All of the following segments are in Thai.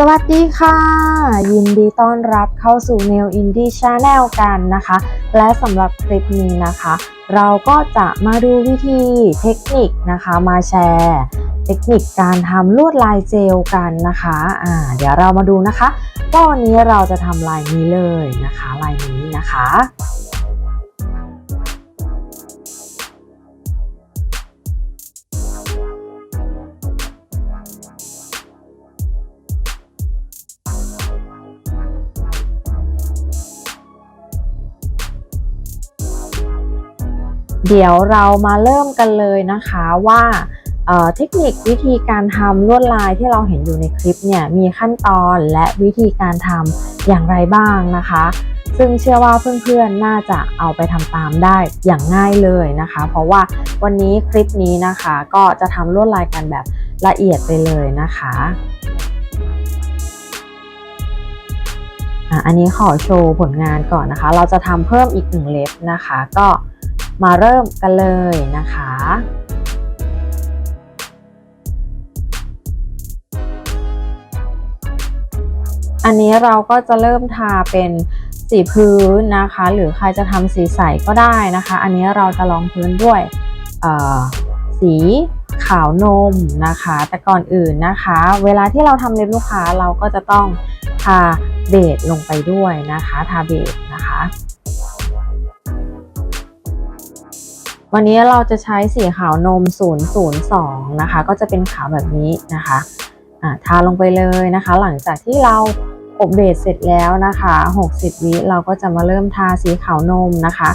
สวัสดีค่ะ ยินดีต้อนรับเข้าสู่ Nail Indie Channel กันนะคะ และสำหรับคลิปนี้นะคะ เราก็จะมาดูวิธีเทคนิคนะคะมาแชร์ เทคนิคการทำลวดลายเจลกันนะคะอ่าเดี๋ยวเรามาดูนะคะว่าวันนี้เราจะทำลายนี้เลยนะคะ ลายนี้นะคะ เดี๋ยวเรามาเริ่มกันเลยนะคะว่าเทคนิควิธีการทำลวดลายที่เราเห็นอยู่ในคลิปเนี่ยมีขั้นตอนและวิธีการทำอย่างไรบ้างนะคะ ซึ่งเชื่อว่าเพื่อนๆน่าจะเอาไปทำตามได้อย่างง่ายเลยนะคะ เพราะว่าวันนี้คลิปนี้นะคะก็จะทำลวดลายกันแบบละเอียดไปเลยนะคะอันนี้ขอโชว์ผลงานก่อนนะคะ เราจะทำเพิ่มอีกหนึ่งเล็บนะคะ ก็ มาเริ่มกันเลยนะคะอันนี้เราก็จะเริ่มทาเป็นสีพื้นนะคะ หรือใครจะทำสีใสก็ได้นะคะ อันนี้เราจะลองพื้นด้วยสีขาวนมนะคะ แต่ก่อนอื่นนะคะ เวลาที่เราทำเล็บลูกค้าเราก็จะต้องทาเบสลงไปด้วยนะคะ ทาเบสนะคะ วันนี้เราจะใช้สีขาวนม 002 นะคะ ก็จะเป็นขาวแบบนี้นะคะะทาลงไปเลยนะคะ หลังจากที่เราอบเบสเสร็จแล้วนะคะ 60 วิเราก็จะมาเริ่มทาสีขาวนมนะคะ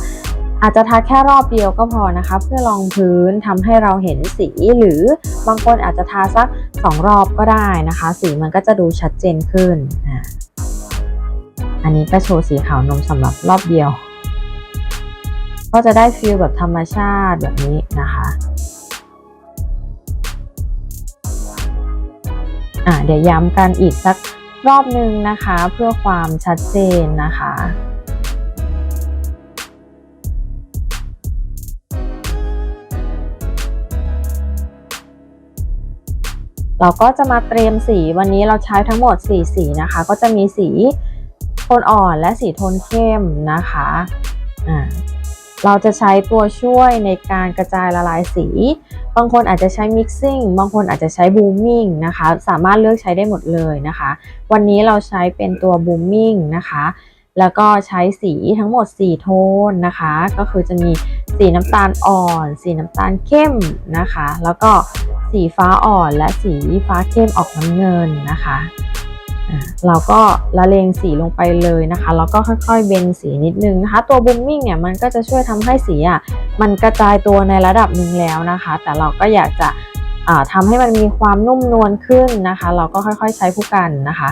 อาจจะทาแค่รอบเดียวก็พอนะคะ เพื่อรองพื้นทำให้เราเห็นสีหรือบางคนอาจจะทาสัก 2 รอบก็ได้นะคะ สีมันก็จะดูชัดเจนขึ้น อันนี้ก็โชว์สีขาวนมสำหรับรอบเดียว ก็จะได้ฟีลแบบธรรมชาติแบบนี้นะคะอะเดี๋ยวย้ำกันอีกสักรอบหนึ่งนะคะ เพื่อความชัดเจนนะคะเราก็จะมาเตรียมสีวันนี้เราใช้ทั้งหมด 4 สีนะคะ ก็จะมีสีโทนอ่อนและสีโทนเข้มนะคะอ่า เราจะใช้ตัวช่วยในการกระจายละลายสี บางคนอาจจะใช้ mixing บางคนอาจจะใช้ booming นะคะ สามารถเลือกใช้ได้หมดเลยนะคะ วันนี้เราใช้เป็นตัว booming นะคะ แล้วก็ใช้สีทั้งหมด 4 โทนนะคะ ก็คือจะมีสีน้ำตาลอ่อน สีน้ำตาลเข้มนะคะ แล้วก็สีฟ้าอ่อนและสีฟ้าเข้มออกน้ำเงินนะคะ เราก็ละเลงสีลงไปเลยนะคะ แล้วก็ค่อยๆเบนสีนิดนึงนะคะ ตัวบูมมิ่งเนี่ยมันก็จะช่วยทำให้สีอะมันกระจายตัวในระดับหนึ่งแล้วนะคะ แต่เราก็อยากจะทำให้มันมีความนุ่มนวลขึ้นนะคะ เราก็ค่อยๆใช้ผู้กันนะคะ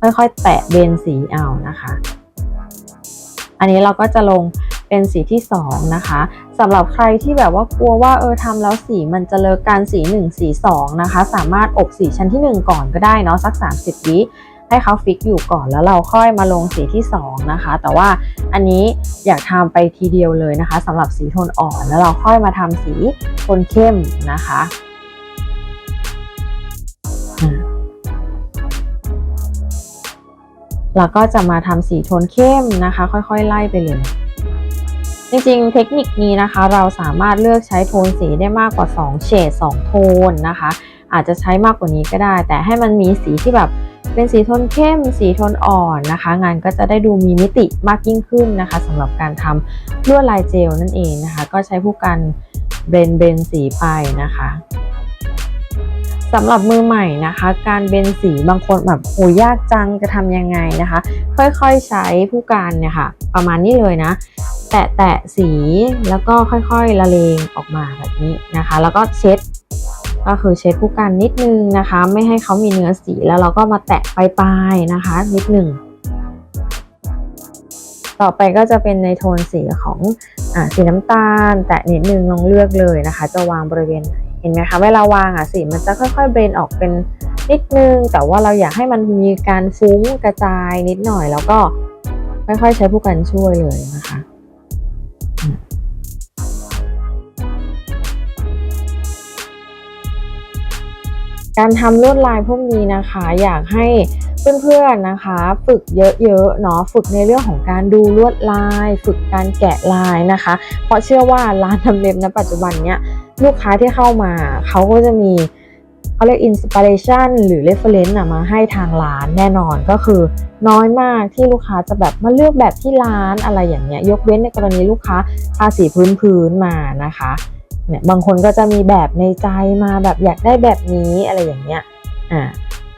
ค่อยๆแตะเบนสีเอานะคะ อันนี้เราก็จะลง เป็นสีที่ 2 นะคะสำหรับใครที่แบบว่ากลัวว่าเออทำแล้วสีมันจะเลอะการสี 1 สี 2 นะคะ สามารถอบสีชั้นที่ 1 ก่อนก็ได้เนาะสัก 30 วิให้เขาฟิกอยู่ก่อนแล้วเราค่อยมาลงสีที่2นะคะ แต่ว่าอันนี้อยากทำไปทีเดียวเลยนะคะสำหรับสีโทนอ่อนแล้วเราค่อยมาทำสีโทนเข้มนะคะแล้วก็จะมาทำสีโทนเข้มนะคะ ค่อยๆ ไล่ไปเลย จริงๆ เทคนิคนี้นะคะ เราสามารถเลือกใช้โทนสีได้มากกว่า 2 เฉด 2 โทนนะคะ อาจจะใช้มากกว่านี้ก็ได้ แต่ให้มันมีสีที่แบบเป็นสีโทนเข้ม สีโทนอ่อนนะคะ งานก็จะได้ดูมีมิติมากยิ่งขึ้นนะคะสำหรับการทำลวดลายเจลนั่นเองนะคะ ก็ใช้ผู้กันเบนเบนสีไปนะคะสำหรับมือใหม่นะคะ การเบนสีบางคนแบบโหยากจังจะทำยังไงนะคะ ค่อยๆใช้ผู้การเนี่ยค่ะ ประมาณนี้เลยนะ แตะแตะสีแล้วก็ค่อยๆละเลงออกมาแบบนี้นะคะ แล้วก็เช็ด ก็คือเช็ดผู้กันนิดนึงนะคะ ไม่ให้เขามีเนื้อสีแล้วเราก็มาแตะปลายๆนะคะ นิดนึงต่อไปก็จะเป็นในโทนสีของอสีน้ำตาล แตะนิดนึงลองเลือกเลยนะคะ จะวางบริเวณไหนเห็นไหมคะเวลาวางอะสีมันจะค่อยๆเบนออกเป็นนิดนึง แต่ว่าเราอยากให้มันมีการฟุ้งกระจายนิดหน่อย แล้วก็ค่อยๆใช้ผู้กันช่วยเลยนะคะ การทำลวดลายพวกนี้นะคะ อยากให้เพื่อนๆนะคะ ฝึกเยอะๆเนาะฝึกในเรื่องของการดูลวดลาย ฝึกการแกะลายนะคะ เพราะเชื่อว่าร้านทำเล็บณปัจจุบันเนี้ยลูกค้าที่เข้ามาเขาก็จะมีเขาเรียกอินสปิเรชันหรือเรฟเฟรนซ์มาให้ทางร้านแน่นอนก็คือ น้อยมากที่ลูกค้าจะแบบมาเลือกแบบที่ร้านอะไรอย่างเงี้ยยกเว้นในกรณีลูกค้าทาสีพื้นๆมานะคะ เนี่ยบางคนก็จะมีแบบในใจมาแบบอยากได้แบบนี้อะไรอย่างเงี้ยอ่า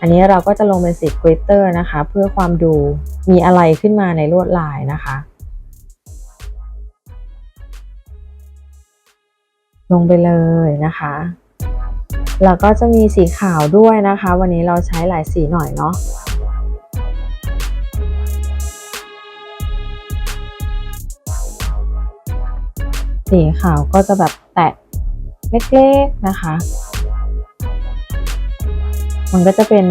อันนี้เราก็จะลงเป็นสีกริตเตอร์นะคะ เพื่อความดูมีอะไรขึ้นมาในลวดลายนะคะ ลงไปเลยนะคะแล้วก็จะมีสีขาวด้วยนะคะ วันนี้เราใช้หลายสีหน่อยเนาะสีขาวก็จะแบบ เล็กๆนะคะ มันก็จะเป็น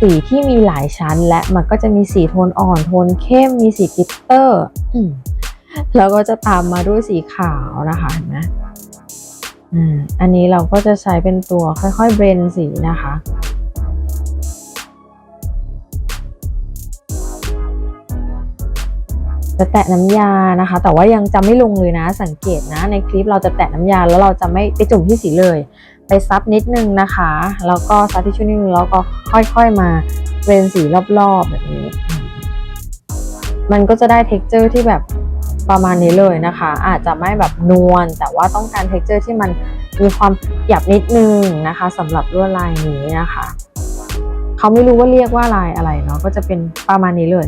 สีที่มีหลายชั้นและมันก็จะมีสีโทนอ่อนโทนเข้มมีสีกลิตเตอร์อืมแล้วก็จะตามมาด้วยสีขาวนะคะเห็นไหมอืมอันนี้เราก็จะใช้เป็นตัวค่อยๆเบรนสีนะคะ จะแตะน้ำยานะคะ แต่ว่ายังจะไม่ลงเลยนะสังเกตนะ ในคลิปเราจะแตะน้ำยาแล้วเราจะไม่ไปจุ่มที่สีเลย ไปซับนิดนึงนะคะ แล้วก็ซับที่ชุดนิดนึงแล้วก็ค่อยๆมาเบรนสีรอบๆแบบนี้ มันก็จะได้เท็กเจอร์ที่แบบประมาณนี้เลยนะคะ อาจจะไม่แบบนวลแต่ว่าต้องการเท็กเจอร์ที่มันมีความหยับนิดนึงนะคะสำหรับลวดลายนี้นะคะ เขาไม่รู้ว่าเรียกว่าลายอะไรเนาะก็จะเป็นประมาณนี้เลย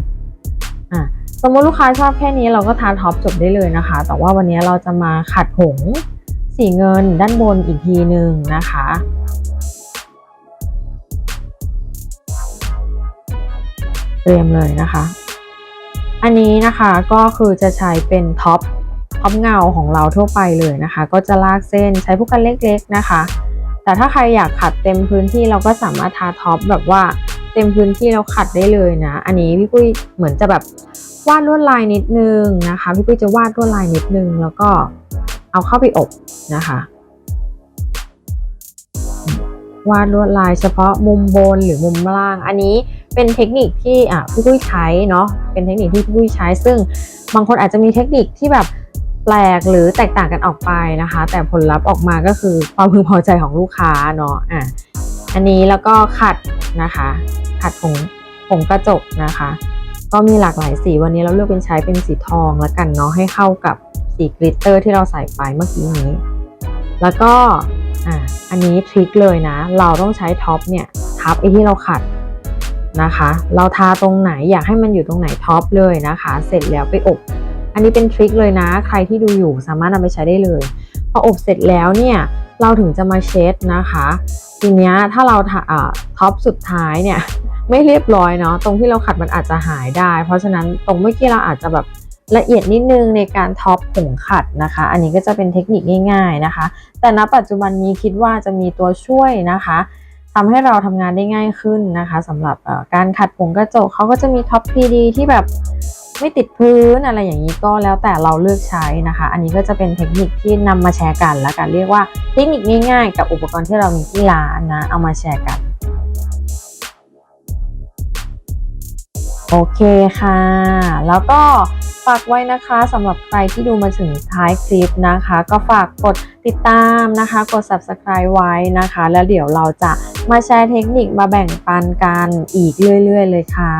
สมมติลูกค้าชอบแค่นี้เราก็ทาท็อปจบได้เลยนะคะ แต่ว่าวันนี้เราจะมาขัดหงสีเงินด้านบนอีกทีหนึ่งนะคะเตรียมเลยนะคะ อันนี้นะคะก็คือจะใช้เป็นท็อปท็อปเงาของเราทั่วไปเลยนะคะ ก็จะลากเส้นใช้ผู้กันเล็กๆนะคะ แต่ถ้าใครอยากขัดเต็มพื้นที่เราก็สามารถทาท็อปแบบว่าเต็มพื้นที่เราขัดได้เลยนะ อันนี้พี่ปุ้ยเหมือนจะแบบ วาดลวดลายนิดนึงนะคะพี่ปุ้ยจะวาดลวดลายนิดนึงแล้วก็เอาเข้าไปอบนะคะ วาดลวดลายเฉพาะมุมบนหรือมุมล่าง อันนี้เป็นเทคนิคที่อะพี่ปุ้ยใช้เนาะเป็นเทคนิคที่พี่ปุ้ยใช้ ซึ่งบางคนอาจจะมีเทคนิคที่แบบแปลกหรือแตกต่างกันออกไปนะคะ แต่ผลลัพธ์ออกมาก็คือความพึงพอใจของลูกค้าเนาะอะอันนี้แล้วก็ขัดนะคะ ขัดผงผงกระจกนะคะ ก็มีหลากหลายสีวันนี้เราเลือกเป็นใช้เป็นสีทองแล้วกันเนาะให้เข้ากับสีกลิตเตอร์ที่เราใส่ไปเมื่อกี้นี้ แล้วก็อะอันนี้ทริคเลยนะ เราต้องใช้ท็อปเนี่ยทับไอ้ที่เราขัดนะคะ เราทาตรงไหนอยากให้มันอยู่ตรงไหนท็อปเลยนะคะ เสร็จแล้วไปอบ อันนี้เป็นทริคเลยนะ ใครที่ดูอยู่สามารถนำไปใช้ได้เลยพออบเสร็จแล้วเนี่ยเราถึงจะมาเช็ดนะคะ ทีนี้ถ้าเราทาท็อปสุดท้ายเนี่ย ไม่เรียบร้อยเนาะตรงที่เราขัดมันอาจจะหายได้ เพราะฉะนั้นตรงเมื่อกี้เราอาจจะแบบละเอียดนิดนึงในการท็อปผงขัดนะคะ อันนี้ก็จะเป็นเทคนิคง่าย ๆนะคะ แต่ณปัจจุบันนี้คิดว่าจะมีตัวช่วยนะคะทำให้เราทำงานได้ง่ายขึ้นนะคะสำหรับการขัดผงกระจกเขาก็จะมีท็อป PD ที่แบบไม่ติดพื้นอะไรอย่างนี้ก็แล้วแต่เราเลือกใช้นะคะ อันนี้ก็จะเป็นเทคนิคที่นำมาแชร์กันแล้วกันเรียกว่าเทคนิคง่ายๆ กับอุปกรณ์ที่เรามีที่ร้านนะเอามาแชร์กัน โอเคค่ะ แล้วก็ฝากไว้นะคะสำหรับใครที่ดูมาถึงท้ายคลิปนะคะ ก็ฝากกดติดตามนะคะ กด subscribe ไว้นะคะ แล้วเดี๋ยวเราจะมาแชร์เทคนิคมาแบ่งปันกันอีกเรื่อย ๆ เลยค่ะ